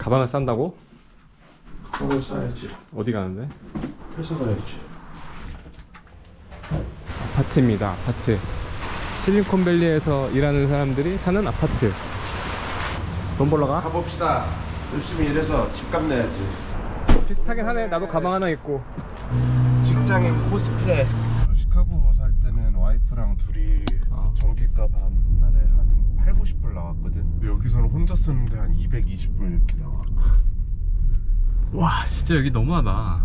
가방을 싼다고? 가방을 싸야지. 어디 가는데? 회사 가야지. 아파트입니다. 아파트. 실리콘밸리에서 일하는 사람들이 사는 아파트. 돈 벌러 가? 가봅시다. 열심히 일해서 집값 내야지. 비슷하긴 하네. 나도 가방 하나 있고. 직장인 코스프레. 시카고 살 때는 와이프랑 둘이 어. 전기값 한 달에 한 8, 90불 나왔거든. 근데 여기서는 혼자 쓰는데 한 220불 이렇게 나와. 와, 진짜 여기 너무하다.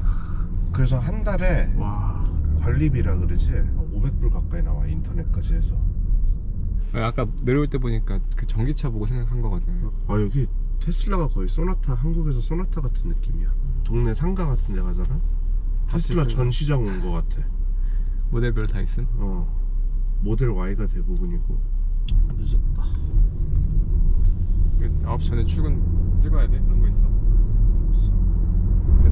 그래서 한 달에 와. 관리비라 그러지 500불 가까이 나와 인터넷까지 해서. 아까 내려올 때 보니까 그 전기차 보고 생각한 거거든. 아 여기 테슬라가 거의 소나타 한국에서 소나타 같은 느낌이야. 동네 상가 같은 데 가잖아. 테슬라 테슬라. 전시장 온 거 같아. 모델별 다 있음. 어 모델 Y가 대부분이고 늦었다 9시 전에 출근 찍어야 돼. 그런 거 있어?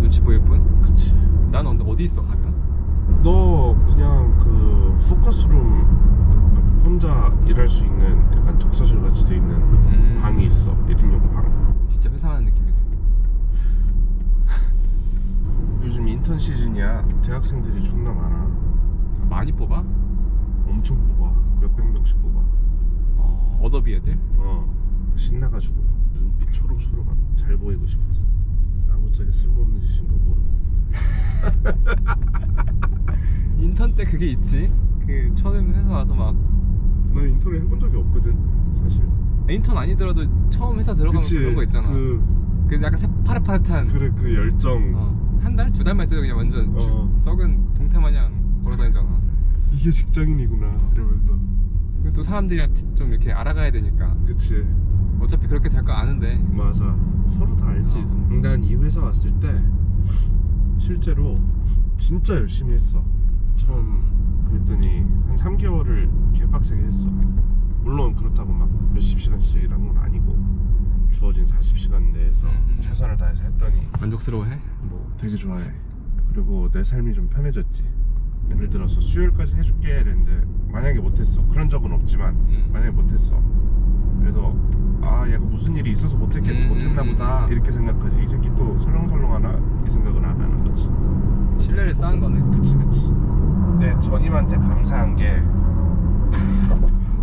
눈치 보일 뿐? 그치 난 어디 있어 가면? 너 그냥 그 포커스룸 혼자 일할 수 있는 약간 독서실 같이 돼 있는 음. 방이 있어 1인용 방 진짜 회사 가는 느낌이네. 요즘 인턴 시즌이야 대학생들이 존나 많아 많이 뽑아? 엄청 뽑아 몇백 명씩 뽑아 어, 어더비 애들? 어 신나가지고 막 눈빛 초롱초롱 잘 보이고 싶어서 아무짝에 쓸모없는 짓인 거 모르고 인턴 때 그게 있지. 그 처음 회사 와서 막 난 인턴을 해본 적이 없거든 사실 인턴 아니더라도 처음 회사 들어가면 그런 거 있잖아. 그, 그 약간 새파릇파릇한 그래 그 열정 어, 한 달? 두 달만 있어도 그냥 완전 죽- 어. 썩은 동태 마냥 걸어다니잖아. 이게 직장인이구나 이러면서 또 사람들이랑 좀 이렇게 알아가야 되니까 그치 어차피 그렇게 될 거 아는데 맞아 서로 다 알지 어. 난이 회사 왔을 때 실제로 진짜 열심히 했어 처음 그랬더니 한 3개월을 개빡세게 했어 물론 그렇다고 막 몇십 시간씩 일한 건 아니고 한 주어진 40시간 내에서 음. 최선을 다해서 했더니 만족스러워해? 뭐 되게 좋아해. 그리고 내 삶이 좀 편해졌지. 예를 들어서 수요일까지 해줄게 이랬는데 만약에 못했어. 그런 적은 없지만 음. 만약에 못했어. 그래도 아 얘가 무슨 일이 있어서 못했겠 음, 못했나 음, 보다 음. 이렇게 생각하지. 이 새끼 또 설렁설렁하나 이 생각은 안 하는 거지. 신뢰를 쌓은 거네. 그치 그치. 내 전임한테 감사한 게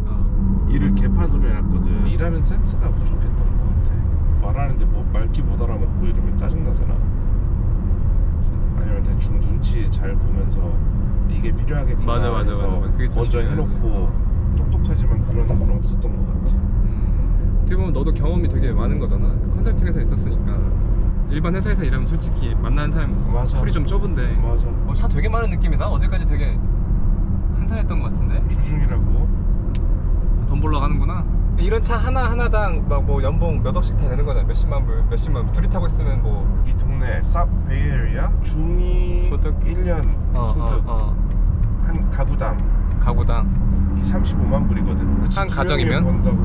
어. 일을 개판으로 해놨거든. 일하는 센스가 부족했던 것 같아. 말하는데 뭐 말귀 못 알아먹고 이러면 짜증나잖아. 아니면 대충 눈치 잘 보면서 이게 필요하겠구나 맞아, 맞아, 해서 맞아, 맞아. 그게 진짜 먼저. 해놓고 똑똑하지만 그런 건 없었던 것 같아. 음, 어떻게 보면 너도 경험이 되게 많은 거잖아. 그 컨설팅 회사 있었으니까 일반 회사에서 일하면 솔직히 만나는 사람 맞아. 풀이 좀 좁은데 맞아. 어, 차 되게 많은 느낌이다. 어제까지 되게 한산했던 것 같은데 주중이라고 돈 벌러 가는구나. 이런 차 하나 하나당 막 뭐 연봉 몇 억씩 다 내는 거잖아. 몇십만 불, 몇십만 불. 둘이 타고 있으면 뭐 이 동네 사 베이에리아 중위 소득? 1년 어, 소득 어, 어. 한 가구당 가구당 이 35만 불이거든. 그치, 한 두 가정이면? 명이 번다고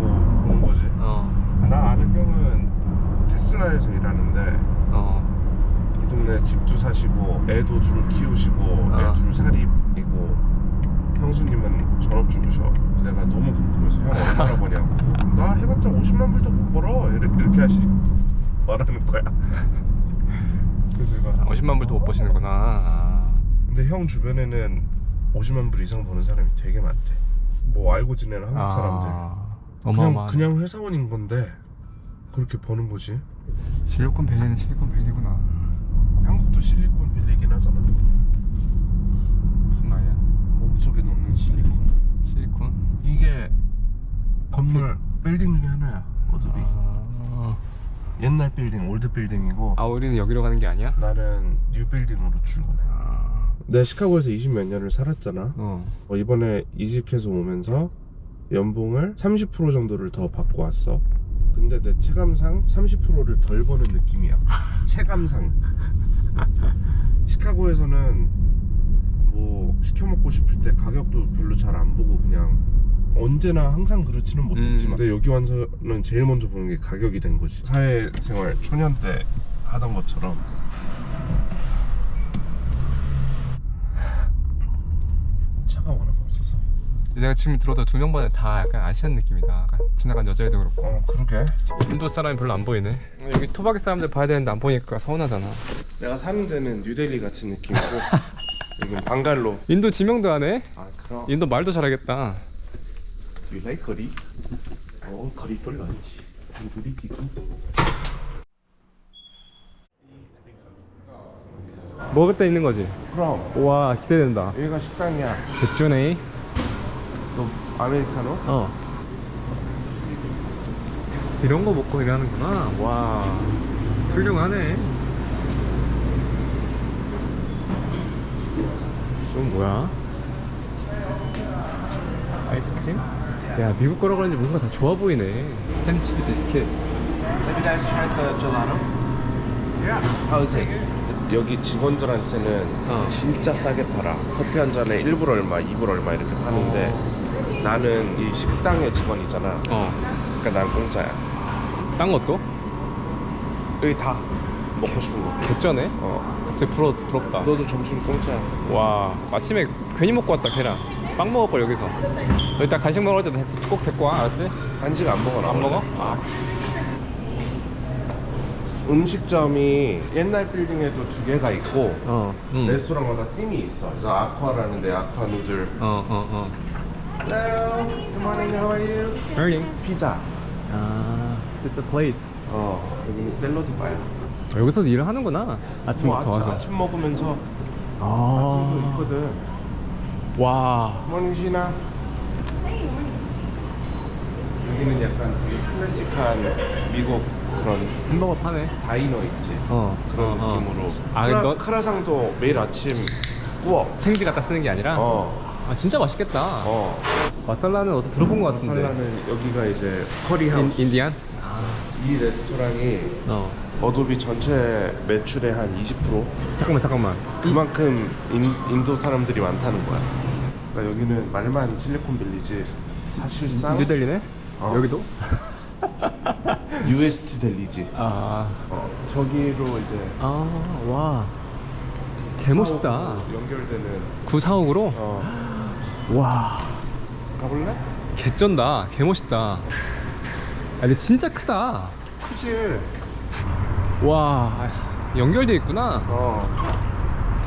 본 거지. 어, 나 아는 형은 테슬라에서 일하는데 어. 이 동네 집도 사시고 애도 둘 키우시고 아. 애 둘 사립이고 형수님은 전업 주부셔 내가 너무 궁금해서 형 얼마나 버냐고 나 해봤자 50만 불도 못 벌어 이렇게, 이렇게 하시 말하는 거야 그래서 내가 50만 불도 못 버시는구나. 아. 근데 형 주변에는 50만 불 이상 버는 사람이 되게 많대 뭐 알고 지내는 한국 사람들 아, 그냥, 어마어마하네. 그냥 회사원인 건데 그렇게 버는 거지 실리콘 밸리는 실리콘 밸리구나. 한국도 실리콘 빌리긴 하잖아 무슨 말이야? 몸속에 넣는 실리콘 실리콘? 이게 건물 빌딩 중에 하나야 어드비. 아, 옛날 빌딩 올드 빌딩이고. 아 우리는 여기로 가는 게 아니야? 나는 뉴 빌딩으로 출근해. 아, 내가 시카고에서 20 몇 년을 살았잖아. 어. 어, 이번에 이직해서 오면서 연봉을 30% 정도를 더 받고 왔어. 근데 내 체감상 30%를 덜 버는 느낌이야. 체감상. 시카고에서는 뭐 시켜 먹고 싶을 때 가격도 별로 잘 안 보고 그냥 언제나 항상 그렇지는 못했지만 음. 근데 여기 와서는 제일 먼저 보는 게 가격이 된 거지 사회생활 초년 때 하던 것처럼 차가 워낙 없어서 내가 지금 들어도 두 명 반에 다 약간 아시안 느낌이다. 약간 지나간 여자애도 그렇고. 어 그러게 인도 사람이 별로 안 보이네. 여기 토박이 사람들 봐야 되는데 안 보니까 서운하잖아. 내가 사는 데는 뉴델리 같은 느낌이고 여긴 방갈로 인도 지명도 하네. 아 그럼 인도 말도 잘하겠다. Like curry? 어 curry 별로 아니지 단둘이 튀김 먹을 때 있는 거지. 그럼 와 기대된다. 여기가 식당이야 개쭈네. 너 아메리카노? 어. 이런 거 먹고 일하는구나. 와 훌륭하네. 이건 뭐야? 아이스크림? 야 미국 거라 그런지 뭔가 다 좋아 보이네. 햄치즈 비스킷. Have you guys tried the gelato? Yeah. How is it? 여기 직원들한테는 어. 진짜 싸게 팔아. 커피 한 잔에 1불 얼마, 2불 얼마 이렇게 파는데 나는 이 식당의 직원이잖아. 어. 그러니까 난 공짜야. 딴 것도? 여기 다 먹고 싶은 거. 개쩌네. 어. 갑자기 부러 부럽다. 너도 점심 공짜야. 와 아침에 괜히 먹고 왔다 계란. 빵 먹을 걸 여기서. 너 이따 간식 먹을 때 꼭 데리고 와 알았지? 간식 안 먹어 나. 안. 먹어? 아 음식점이 옛날 빌딩에도 두 개가 있고 어. 응. 레스토랑마다 팀이 있어. 그래서 아쿠아라는 데 아쿠아 누들. 어, 어, 어. Hello. Good morning. How are you? Earning. 피자. 아, it's a place. 어. 여기는 샐러드 바야. 여기서 일을 하는구나. 아침부터 뭐 와서. 아침 먹으면서 아침도 아. 있거든. 와. 모닝 시나. 여기는 약간 되게 클래식한 미국 그런 햄버거 파네. 다이너 있지. 어. 그런 어, 어. 느낌으로. 아, 크라, 너 크라상도 매일 아침 구워. 생지 갖다 쓰는 게 아니라? 어. 아, 진짜 맛있겠다. 어. 마살라는 어디서 들어본 것 같은데. 마살라는 여기가 이제 커리 인, 하우스. 인 디안? 이 레스토랑이 어. 어도비 전체 매출의 한 20% 잠깐만, 잠깐만. 그만큼 인, 인도 사람들이 많다는 거야. 그러니까 여기는 말만 실리콘밸리지 사실상 뉴델리네? 어. 여기도? UST 델리지. 아. 어, 저기로 이제 아, 와. 개멋있다. 연결되는. 구사옥으로? 어. 와. 가볼래? 개쩐다. 개멋있다. 아, 근데 진짜 크다. 크지. 와. 연결돼 있구나. 어.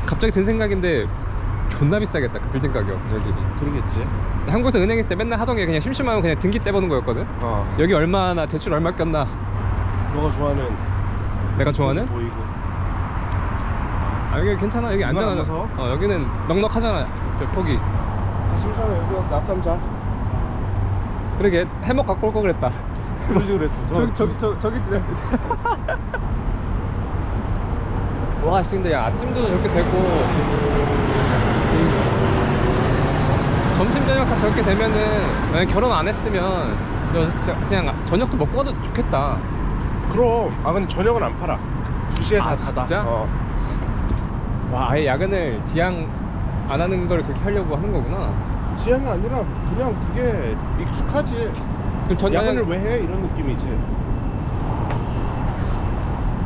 갑자기 든 생각인데 존나 비싸겠다. 그 빌딩 가격 여기. 그러겠지. 한국에서 은행 있을 때 맨날 하던 게 그냥 심심하면 그냥 등기 떼보는 거였거든. 어. 여기 얼마나 대출 얼마 꼈나. 너가 좋아하는 내가 좋아하는? 보이고. 아 여기 괜찮아. 여기 누가 안전하잖아. 나가서? 어 여기는 넉넉하잖아. 저 폭이. 심심해 여기 와서 낮잠 자. 그러게 해먹 갖고 올 거 그랬다. 그러지 그랬어. 저기 저기 저, 저기 있지. 와, 씨, 근데 야, 아침도 저렇게 되고 이 점심 저녁 다 저렇게 되면은 만약 결혼 안 했으면 그냥 저녁도 먹고 가도 좋겠다. 그럼. 아 근데 저녁은 안 팔아. 2시에 다 아, 닫아. 진짜? 어. 와, 아예 야근을 지양 안 하는 걸 그렇게 하려고 하는 거구나. 지향이 아니라 그냥 그게 익숙하지. 그럼 전 야근을 왜 해? 이런 느낌이지.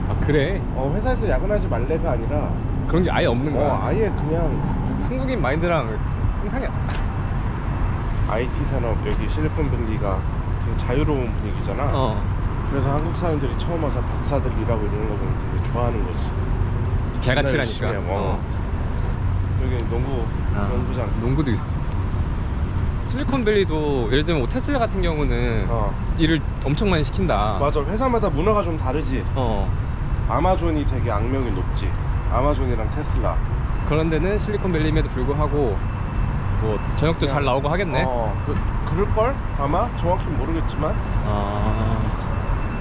아 그래 어, 회사에서 야근하지 말래가 아니라 그런 게 아예 없는 거야. 어, 아예 그냥 한국인 마인드랑 상상이 안. IT 산업 여기 실리콘밸리가 되게 자유로운 분위기잖아. 어. 그래서 한국 사람들이 처음 와서 박사들 일하고 이러는 거 보면 되게 좋아하는 거지. 개같이 맨날 열심히 라니까. 하고. 여기 농구 아, 농구장. 농구도 있어. 실리콘밸리도 예를 들면 뭐 테슬라 같은 경우는 어. 일을 엄청 많이 시킨다. 맞아. 회사마다 문화가 좀 다르지. 어. 아마존이 되게 악명이 높지. 아마존이랑 테슬라. 그런 데는 실리콘밸리임에도 불구하고 뭐 저녁도 잘 나오고 하겠네. 어, 그, 그럴걸? 아마? 정확히 모르겠지만. 아.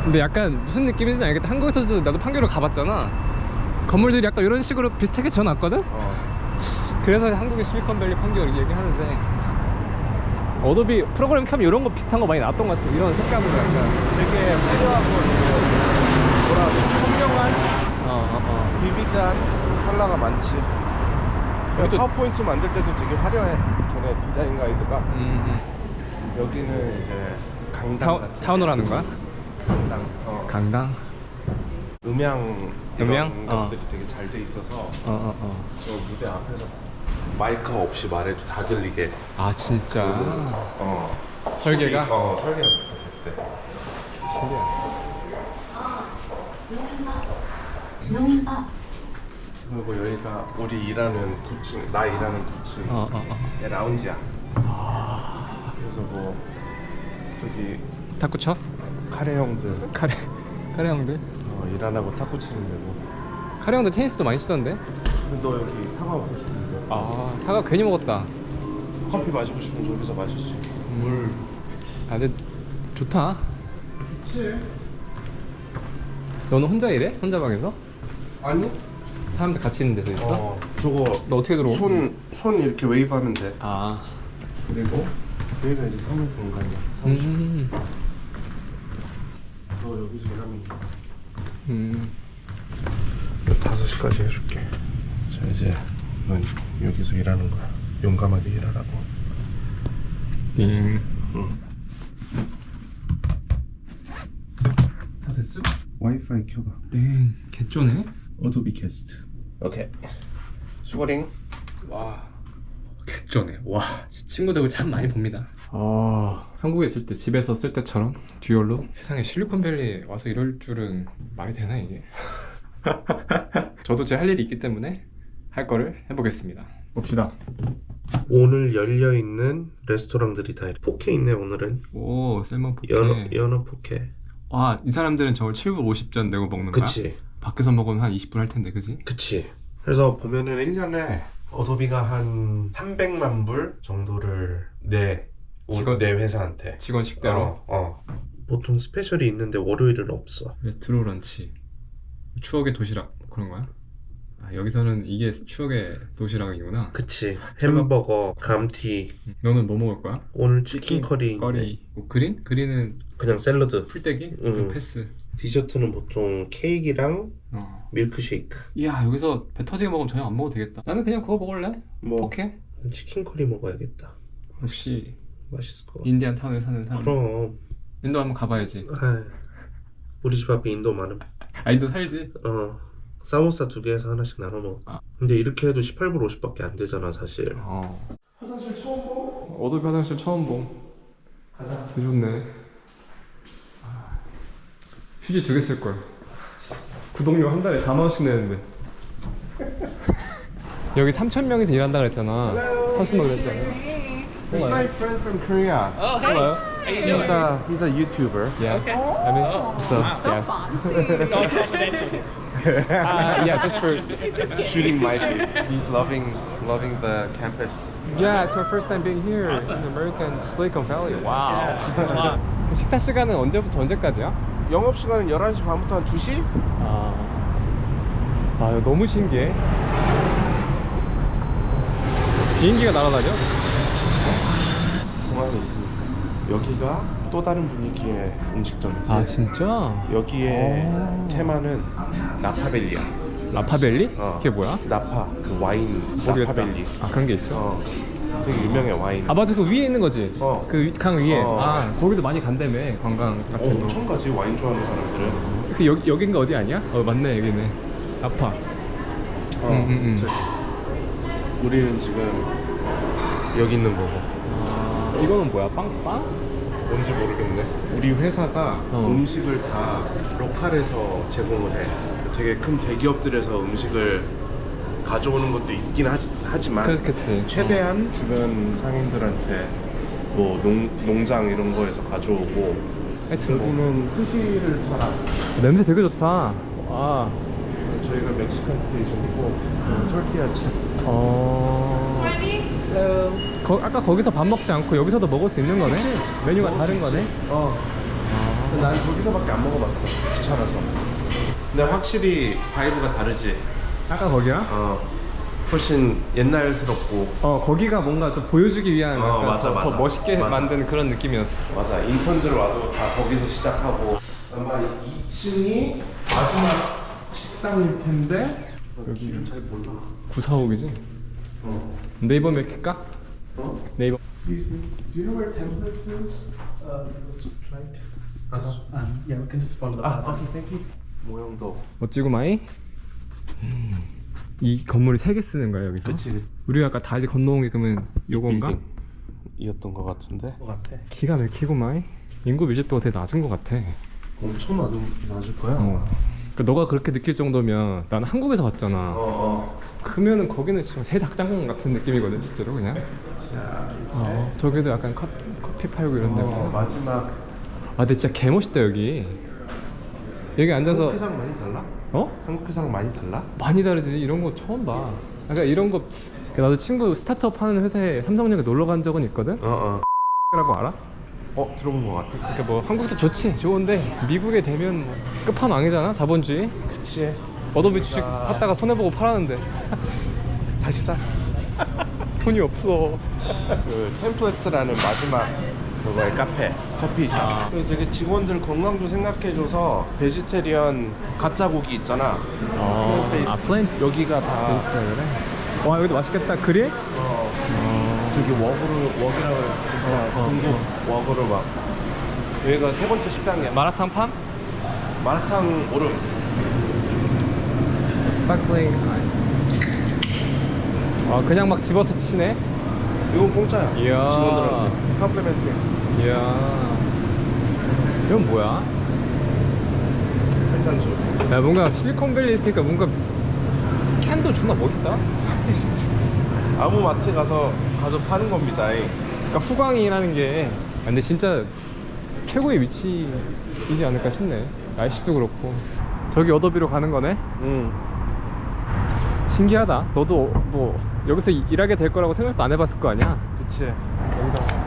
근데 약간 무슨 느낌인지 알겠다. 한국에서도 나도 판교를 가봤잖아. 건물들이 약간 이런 식으로 비슷하게 지어놨거든? 어. 그래서 한국의 실리콘밸리 판교 얘기하는데 어도비 프로그램 켜면 이런 거 비슷한 거 많이 나왔던 것 같아. 이런 색감으로 약간. 되게 화려하고 되게 뭐라 선명한 어, 어, 어. 비비드한 컬러가 많지. 또- 파워포인트 만들 때도 되게 화려해. 전에 디자인 가이드가 음, 음. 여기는 이제 강당 타운, 같은 타운으로 하는 거야? 강당. 어. 강당? 음향 음향? 어. 것들이 되게 잘 돼 있어서 어, 어, 어. 저 무대 앞에서 마이크 없이 말해도 다 들리게 아 진짜 어 설계가? 어 설계가 됐대 신기하다 그리고 여기가 우리 일하는 9층 나 일하는 9층 어, 어, 어. 얘 라운지야. 그래서 뭐 저기 탁구 쳐? 카레 형들. 카레 카레 형들? 어, 일 안 하고 탁구 치는 데고 카레 형들 테니스도 많이 치던데? 근데 너 여기 사과 먹고 싶은데. 아 타가 괜히 먹었다. 커피 마시고 싶으면 여기서 마실 수 있고. 물. 아 근데 좋다. 좋지 너는 혼자 일해? 혼자 방에서? 아니 사람들 같이 있는 데서 있어? 어 저거 너 어떻게 들어오? 손, 손 이렇게 웨이브 하면 돼 아 그리고 여기가 이제 사무 공간이야 사무실 음. 너 여기서 일하면 음. 5시까지 해줄게 자 이제 넌 여기서 일하는 거야 용감하게 일하라고 띵. 응. 다 됐어? 와이파이 켜봐 띵. 개쩌네? 어도비 캐스트 오케이 수고링 와. 개쩌네. 와. 친구들 참 많이 봅니다. 아. 한국에 있을 때 집에서 쓸 때처럼 듀얼로 세상에 실리콘밸리 와서 이럴 줄은 말이 되나 이게? 저도 제 할 일이 있기 때문에 할 거를 해보겠습니다. 봅시다. 오늘 열려 있는 레스토랑들이 다 4K 있네 오늘은 오 셀몬 포케. 연어, 연어 4K 와, 이 사람들은 저걸 7불 50전 내고 먹는 거야? 그치 밖에서 먹으면 한 20불 할 텐데, 그지? 그치 그래서 보면은 1년에 어도비가 한 300만 불 정도를 내, 오- 직원- 내 회사한테 직원 식대로. 어, 어. 보통 스페셜이 있는데 월요일은 없어 레트로 런치. 추억의 도시락 그런 거야? 아, 여기서는 이게 추억의 도시락이구나. 그치 햄버거, 감튀 음, 너는 뭐 먹을 거야? 오늘 치킨 커리 커리. 뭐 그린? 그린은 그냥 샐러드 풀떼기? 응. 그럼 패스. 디저트는 보통 케이크랑 어. 밀크쉐이크 이야 여기서 배 터지게 먹으면 전혀 안 먹어도 되겠다. 나는 그냥 그거 먹을래. 뭐 포케? 치킨 커리 먹어야겠다 혹시 맛있을 것 같아 인디안 타운에 사는 사람. 그럼 인도 한번 가봐야지. 아, 우리 집 앞에 인도 많음 아 인도 살지. 어 사모사 두 개에서 하나씩 나눠 먹어 아. 근데 이렇게 해도 18불 50밖에 안 되잖아 사실 어. 화장실 처음 보 어도비 화장실 처음 봄. 가자 되게 좋네. 아, 휴지 두 개 쓸 걸. 구독료 한 달에 4만 원씩 내는데. 여기 3천 명이서 일한다 그랬잖아. 하시면 그랬잖아. He's my friend from Korea Hello. He's a, he's a YouTuber Yeah. I mean, so yes. It's all confidential. Uh, yeah, just for. shooting my feed He's loving loving the campus Yeah, it's my first time being here in American Silicon Valley. Wow. 식사 시간은 언제부터 언제까지야? 영업시간은 11시 반부터 한 2시? 아, 아 너무 신기해. 비행기가 날아다녀? 공항에 있으니까 여기가 또 다른 분위기의 음식점이지 아 진짜? 여기에 오. 테마는 나파벨리야 라파벨리? 어. 그게 뭐야? 나파 그 와인 모르겠다. 나파벨리 아 그런 게 있어? 어 되게 유명해 와인 아 맞아 그 위에 있는 거지? 어. 그 강 위에 어. 아 거기도 많이 간다며 관광 어, 같은 거 엄청 가지 와인 좋아하는 사람들은 그 여기, 여긴가 어디 아니야? 어 맞네 여기네 아파 어, 음, 음, 음. 저기. 우리는 지금 여기 있는 거고 아, 이거는 뭐야? 빵? 빵? 뭔지 모르겠네 우리 회사가 어. 음식을 다 로컬에서 제공을 해 되게 큰 대기업들에서 음식을 가져오는 것도 있긴 하지, 하지 만 그렇겠지 최대한 주변 상인들한테 뭐 농, 농장 이런 거에서 가져오고 하여튼 뭐 여기는 스시를 팔아 냄새 되게 좋다 와 저희가 멕시칸 스테이션이고 토르티아치 어... 거, 아까 거기서 밥 먹지 않고 여기서도 먹을 수 있는 거네? 메뉴가 먹을 다른 수 거네? 어. 난 저기서밖에 안 먹어봤어. 귀찮아서. 근데 확실히 바이브가 다르지. 아까 거기랑? 어. 훨씬 옛날스럽고. 어 거기가 뭔가 또 보여주기 위한 어, 약간 맞아, 더, 더 맞아. 멋있게 맞아. 만든 그런 느낌이었어 맞아. 인턴들 와도 다 거기서 시작하고. 아마 2층이 마지막 식당일 텐데. 여기 잘 몰라. 945이지? 어. 네이버 맥힐까? 어? 네이버 Excuse me. Do you know where templates is? Uh, right. Um, yeah, we can just follow the 아, path. 오케이, 땡큐. 모형도 멋지고 마이? 이 건물이 세개 쓰는 거야 여기서? 그치 우리가 아까 다리 건너온 게 그러면 요건가? 이었던 것 같은데? 것 같아. 기가 막히고만 인구 밀집도가 되게 낮은 것 같아. 엄청 낮은, 낮을 거야. 어. 그러니까 너가 그렇게 느낄 정도면 난 한국에서 왔잖아. 어, 어. 그러면은 거기는 진짜 새 닭장공 같은 느낌이거든 진짜로 그냥. 어, 저기도 약간 커, 커피 팔고 이런 데 어, 마지막. 아 근데 진짜 개멋있다 여기. 여기 앉아서 회상 많이 달라? 어? 한국 회상 많이 달라? 많이 다르지. 이런 거 처음 봐. 그러니까 이런 거 나도 친구 스타트업 하는 회사에 삼성역에 놀러 간 적은 있거든? 어어. 라고 알아? 어 들어본 것 같아. 그러니까 뭐 한국도 좋지 좋은데 미국에 되면 뭐 끝판왕이잖아 자본주의? 그치. 어도비 주식 샀다가 손해보고 팔았는데. 다시 사. 돈이 없어. 그 템플릿스라는 마지막 그거의 카페 커피숍 아. 그리고 되게 직원들 건강도 생각해줘서 베지테리언 가짜 고기 있잖아 아, 베이스. 아 플랜 여기가 다 그래? 와 여기도 맛있겠다 그릴? 저기 워그로 워그라고 해서 진짜 어, 어, 중국 워그로 막 여기가 세 번째 식당이야 마라탕 팜? 마라탕 오름 스파클링 아이스 아 그냥 막 집어서 드시네? 이건 공짜야. 이야. 직원들한테. 컴플리멘트리 이야. 이건 뭐야? 한산수 야 뭔가 실리콘밸리 있으니까 뭔가 캔도 존나 멋있다. 아무 마트 가서 가서 파는 겁니다 그러니까 후광이라는 게. 아, 근데 진짜 최고의 위치이지 않을까 싶네. 날씨도 그렇고. 저기 어도비로 가는 거네? 응. 신기하다. 너도 뭐 여기서 이- 일하게 될 거라고 생각도 안 해봤을 거 아니야? 그치. 여기서.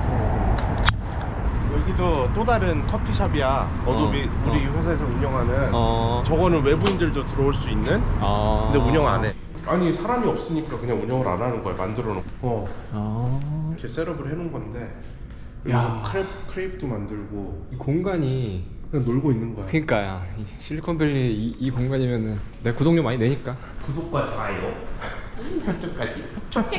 여기도 또 다른 커피숍이야. 어도비 어, 우리 회사에서 운영하는. 어... 저거는 외부인들도 들어올 수 있는? 아... 근데 운영 안해. 아니 사람이 없으니까 그냥 운영을 안 하는 거야 만들어 놓고. 어. 아... 이렇게 셋업을 해놓은 건데. 야. 여기서 크랩, 크레이프도 만들고. 이 공간이 그냥 놀고 있는 거야. 그니까 야 이 실리콘밸리 이, 이 공간이면은 내 구독료 많이 내니까. 구독과 좋아요 설정까지 Does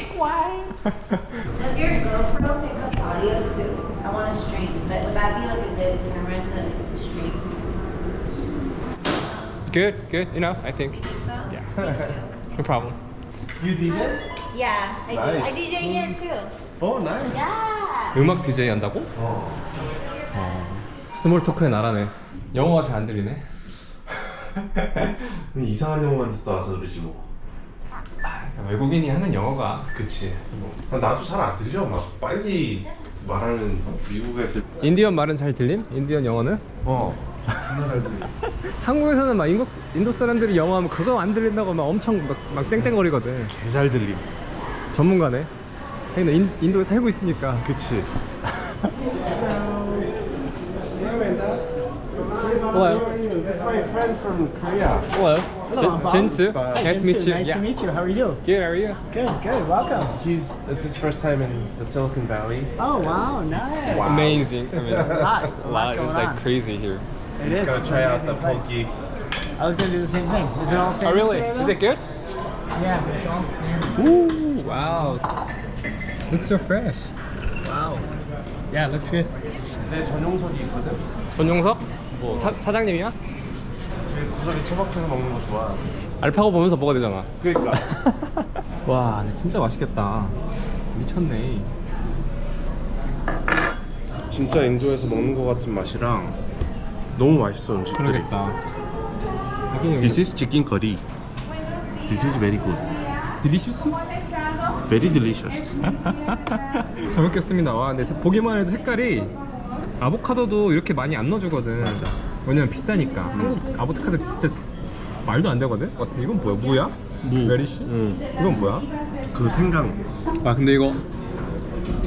your GoPro pick up audio too? I want to stream, but would that be like a good camera to stream? Good, good enough I think Think so? Yeah. No problem You DJ? Yeah, I do. I Nice. DJ here too. 어 나이스 Yeah. 음악 DJ 한다고? 어. 어... 스몰 토크의 나라네 영어가 잘 안 들리네 이상한 영어만 듣다 와서 그러지 뭐 외국인이 하는 영어가 그치. 아, 나도 잘 안 들려. 막 빨리 말하는 미국 애들 인디언 말은 잘 들림? 인디언 영어는? 어. 정말 잘 들려. 한국에서는 막 인도, 인도 사람들이 영어 하면 그거 안 들린다고 막 엄청 막, 막 쨍쨍거리거든. 개잘 들림. 전문가네. 근데 인, 인도에 살고 있으니까. 그치. That's my friend from Korea Hello Hello, I'm Bob. Jinsu Bob. Nice to meet you Nice Yeah. to meet you. How are you? Good, how are you? Good, good. Welcome. He's it's his first time in the Silicon Valley Oh wow, nice. Wow. Amazing Amazing A lot, a A lot lot, going it's like on. crazy here It He's is. gonna It's try an out the amazing place. pokey I was gonna do the same thing. Is it all same? Oh really? Is it good? Yeah, it's all same. Ooh, wow Looks so fresh Wow. Yeah, it looks good. 내 전용석이 있거든 전용석? 뭐 사, 사장님이야? 제 구석에 처박혀서 먹는 거 좋아. 알파고 보면서 먹어야 되잖아. 그러니까. 와 근데 진짜 맛있겠다. 미쳤네. 진짜 인도에서 먹는 거 같은 맛이랑 너무 맛있어 음식들이. 그러겠다. 하긴 This is chicken curry. This is very good. 딜리슈스? Very delicious. 잘 먹겠습니다. 와 근데 보기만 해도 색깔이 아보카도도 이렇게 많이 안 넣어주거든. 맞아. 왜냐면 비싸니까 한국 아보카도 진짜 말도 안 되거든 와, 이건 뭐야 무야? 메리시? 응. 이건 뭐야? 그 생강 아 근데 이거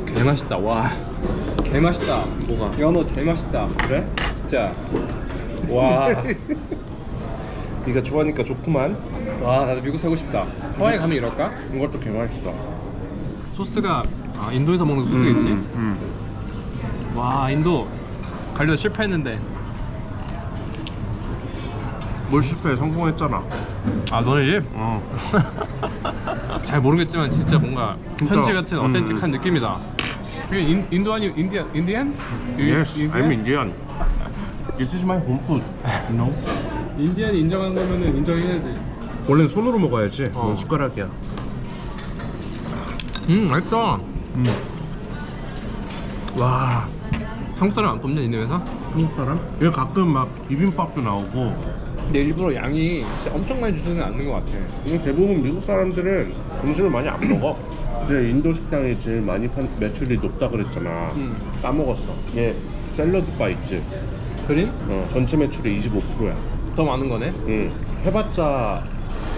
개 맛있다 와개 맛있다 뭐가? 연어 개 맛있다 그래? 진짜 와 네가 좋아하니까 좋구만 와 나도 미국 살고 싶다 하와이 가면 이럴까? 이것도 개 맛있어 소스가 아, 인도에서 먹는 소스겠지? 음. 와 인도 가려다 실패했는데 뭘 실패해 성공했잖아 아 너네 집? 어 잘 모르겠지만 진짜 뭔가 진짜, 현지 같은 음. 어텐틱한 느낌이다 이게 인, 인도 아니 인디안 인디안? Yes, 인디안? I'm Indian This is my home food You know? 인디안이 인정한 거면은 인정해야지 원래는 손으로 먹어야지. 어. 넌 숟가락이야. 음 맛있다 음. 와 한국 사람 안 뽑냐 니네 회사? 한국 사람? 얘 가끔 막 비빔밥도 나오고. 근데 일부러 양이 진짜 엄청 많이 주지는 않는 것 같아 이게 대부분 미국 사람들은 음식을 많이 안 먹어. 근데 인도 식당이 제일 많이 판, 매출이 높다 그랬잖아. 음. 까먹었어. 얘 샐러드 바 있지. 그림? 어, 전체 매출의 25%야. 더 많은 거네 응. 해봤자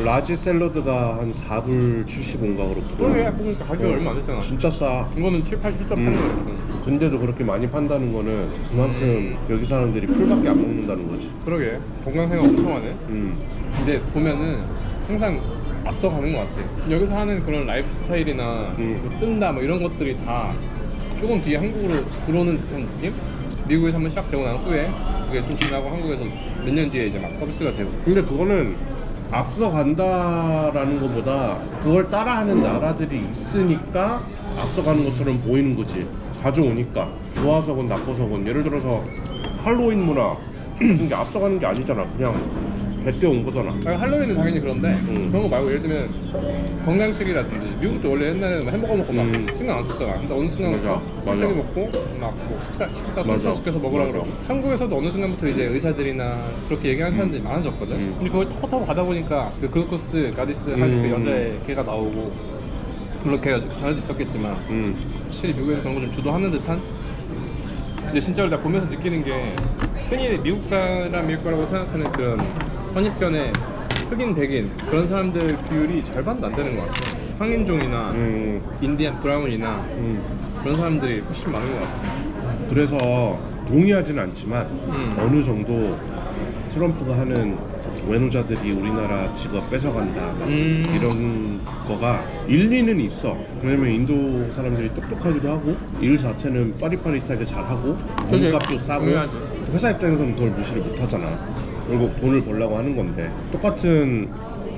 라지 샐러드가 한 4불 75인가 그렇고. 그러게 보니까 가격이 어, 얼마 안 됐잖아 진짜 싸. 이거는 7, 8, 7점 음. 거야 근데도 그렇게 많이 판다는 거는 그만큼 여기 사람들이 풀밖에 안 먹는다는 거지. 그러게 건강생활 엄청 하네 음. 근데 보면은 항상 앞서가는 것 같아 여기서 하는 그런 라이프 스타일이나 음. 뭐 뜬다 뭐 이런 것들이 다 조금 뒤에 한국으로 들어오는 듯한 느낌? 미국에서 한번 시작되고 난 후에 그게 좀 지나고 한국에서 몇 년 뒤에 이제 막 서비스가 되고 근데 그거는 앞서 간다라는 것보다 그걸 따라하는 나라들이 있으니까 앞서가는 것처럼 보이는 거지. 가져오니까 좋아서건 나빠서건 예를 들어서 할로윈 문화 같은 게 앞서가는 게 아니잖아. 그냥 배때 온 거잖아. 아니, 할로윈은 당연히 그런데 음. 그런 거 말고 예를 들면 건강식이라든지 미국도 원래 옛날에는 막 햄버거 먹고 막 음. 신경 안 썼잖아 근데 어느 순간부터 맞아, 맞아. 갑자기 먹고 막뭐 식사, 식사 맞아. 시켜서 먹으라고. 그러고 한국에서도 어느 순간부터 이제 의사들이나 그렇게 얘기하는 사람들이 많아졌거든 음. 근데 그걸 타고 타고 가다 보니까 그 글루코스 가디스 한 음. 그 여자의 걔가 나오고 물론 걔가 전에도 있었겠지만 음. 확실히 미국에서 그런 거 좀 주도하는 듯한 근데 진짜로 내가 보면서 느끼는 게 흔히 미국 사람일 거라고 생각하는 그런 선입견의 흑인 백인 그런 사람들 비율이 절반도 안 되는 것 같아 황인종이나 음. 인디안 브라운이나 음. 그런 사람들이 훨씬 많은 것 같아 그래서 동의하진 않지만 음. 어느 정도 트럼프가 하는 외노자들이 우리나라 직업 뺏어간다 막 음. 이런 거가 일리는 있어 왜냐면 인도 사람들이 똑똑하기도 하고 일 자체는 빠릿빠릿하게 잘하고 그게 돈값도 싸고 중요하지. 회사 입장에서는 그걸 무시를 못 하잖아 결국 돈을 벌려고 하는 건데 똑같은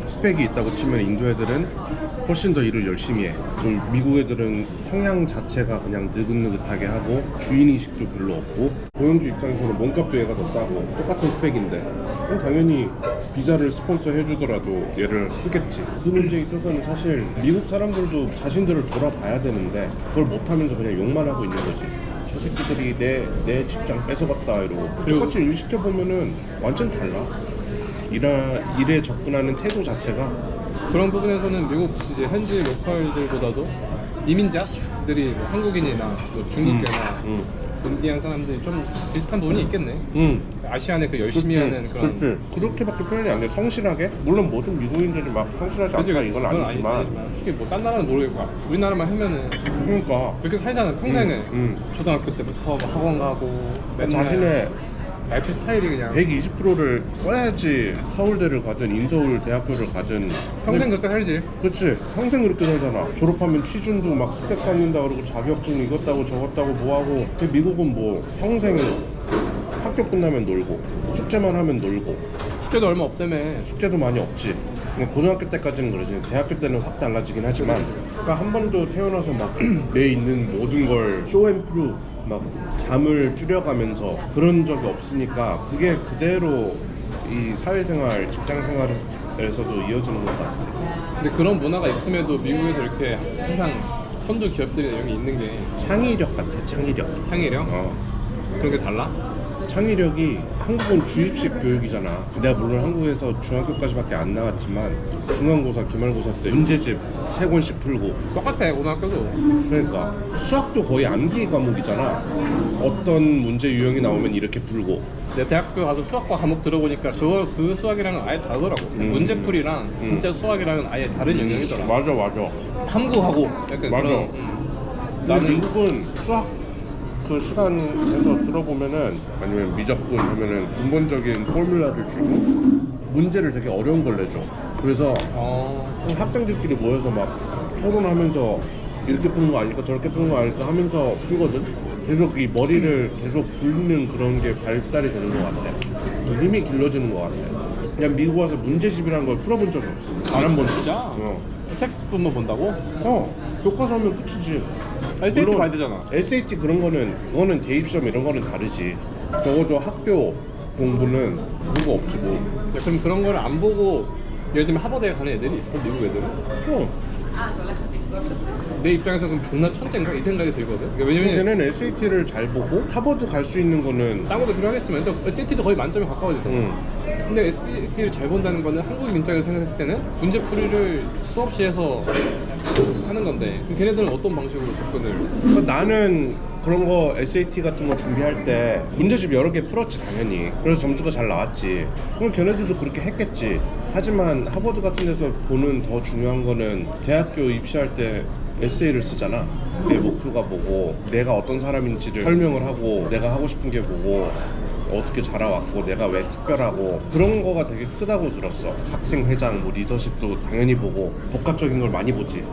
스펙이 있다고 치면 인도 애들은 훨씬 더 일을 열심히 해. 미국 애들은 성향 자체가 그냥 느긋느긋하게 하고 주인의식도 별로 없고 고용주 입장에서는 몸값도 얘가 더 싸고 똑같은 스펙인데 그럼 당연히 비자를 스폰서 해주더라도 얘를 쓰겠지. 그 문제에 있어서는 사실 미국 사람들도 자신들을 돌아봐야 되는데 그걸 못하면서 그냥 욕만 하고 있는 거지. 저 새끼들이 내, 내 직장 뺏어갔다 이러고 똑같이 일 시켜보면은 완전 달라. 일하, 일에 접근하는 태도 자체가 그런 부분에서는 미국 이제 현지 로컬들보다도 이민자들이 뭐 한국인이나 뭐 중국계나 음, 인디안 사람들이 좀 비슷한 부분이 있겠네 음. 아시안의 그 열심히 하는 그런 그렇지. 그렇게밖에 표현이 안 돼. 성실하게. 물론 모든 미국인들이 막 성실하지 않다. 이건 그건 아니지만. 아니- 아니지만 이게 뭐 딴 나라는 모르겠고 우리나라만 하면은 그러니까 그렇게 살잖아 평생을 음, 음. 초등학교 때부터 뭐 학원 가고 맨날 자신의 라이프 스타일이 그냥 120%를 써야지 서울대를 가든 인서울 대학교를 가든 평생 그렇게 살지. 그렇지 평생 그렇게 살잖아. 졸업하면 취준도 막 스펙 쌓는다 그러고 자격증 이것다고 저것다고 뭐하고 근데 미국은 뭐 평생 학교 끝나면 놀고 숙제만 하면 놀고. 숙제도 얼마 없다며. 숙제도 많이 없지. 그냥 고등학교 때까지는 그러지. 대학교 때는 확 달라지긴 하지만, 그러니까 한 번도 태어나서 막 내 있는 모든 걸 쇼앤프루 막 잠을 줄여가면서 그런 적이 없으니까 그게 그대로 이 사회생활, 직장생활에서도 이어지는 것 같아. 근데 그런 문화가 있음에도 미국에서 이렇게 항상 선두 기업들이나 이런 게 있는 게 창의력 같아, 창의력. 창의력? 어. 그런 게 달라? 창의력이 한국은 주입식 교육이잖아. 내가 물론 한국에서 중학교까지밖에 안 나왔지만 중간고사, 기말고사 때 문제집 세 권씩 풀고 똑같아 고등학교도 그러니까 수학도 거의 암기 과목이잖아. 어떤 문제 유형이 나오면 이렇게 풀고. 내 대학교 가서 수학과 과목 들어보니까 그거 그 수학이랑은 아예 다르더라고 음. 문제풀이랑 진짜 수학이랑은 아예 다른 영역이더라 맞아, 맞아. 탐구하고 약간 맞아. 그런 음. 나는 미국은 수학 그 시간에서 들어보면은 아니면 미적분 하면은 근본적인 포뮬라를 주고 문제를 되게 어려운 걸 내줘. 그래서 어... 학생들끼리 모여서 막 토론하면서 이렇게 푸는 거 아닐까 저렇게 푸는 거 아닐까 하면서 풀거든. 계속 이 머리를 계속 굴리는 그런 게 발달이 되는 것 같아. 좀 힘이 길러지는 것 같아. 그냥 미국 와서 문제집이라는 걸 풀어본 적이 없어. 단 한 번도. 진짜? 어. 텍스트북만 본다고? 어. 교과서 하면 끝이지. SAT 물론 봐야 되잖아 SAT 그런 거는 그거는 대입시험 이런 거는 다르지. 적어도 학교 공부는 그거 없지 뭐. 야, 그럼 그런 거를 안 보고 예를 들면 하버드에 가는 애들이 있어 미국 애들은 어. 내 입장에서 그럼 존나 천재인가 이 생각이 들거든 그러니까 왜냐면 걔는 SAT를 잘 보고 하버드 갈 수 있는 거는 딴 것도 필요하겠지만 일단 SAT도 거의 만점에 가까워지잖아 응. 근데 SAT를 잘 본다는 거는 한국인 입장에서 생각했을 때는 문제 풀이를 수없이 해서 하는 건데 그럼 걔네들은 어떤 방식으로 접근을? 그러니까 나는 그런 거 SAT 같은 거 준비할 때 문제집 여러 개 풀었지 당연히. 그래서 점수가 잘 나왔지. 그럼 걔네들도 그렇게 했겠지. 하지만 하버드 같은 데서 보는 더 중요한 거는 대학교 입시할 때 에세이를 쓰잖아. 내 목표가 뭐고 내가 어떤 사람인지를 설명을 하고 내가 하고 싶은 게 뭐고 어떻게 자라왔고 내가 왜 특별하고 그런 거가 되게 크다고 들었어. 학생회장 뭐 리더십도 당연히 보고 복합적인 걸 많이 보지.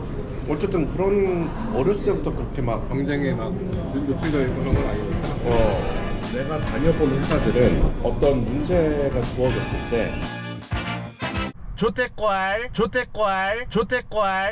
어쨌든 그런 어렸을 때부터 그렇게 막 경쟁에 막 노출되어 있고 그런 건 아니고 어, 내가 다녀본 회사들은 어떤 문제가 주어졌을 때 조태꼴 조태꼴 조태꼴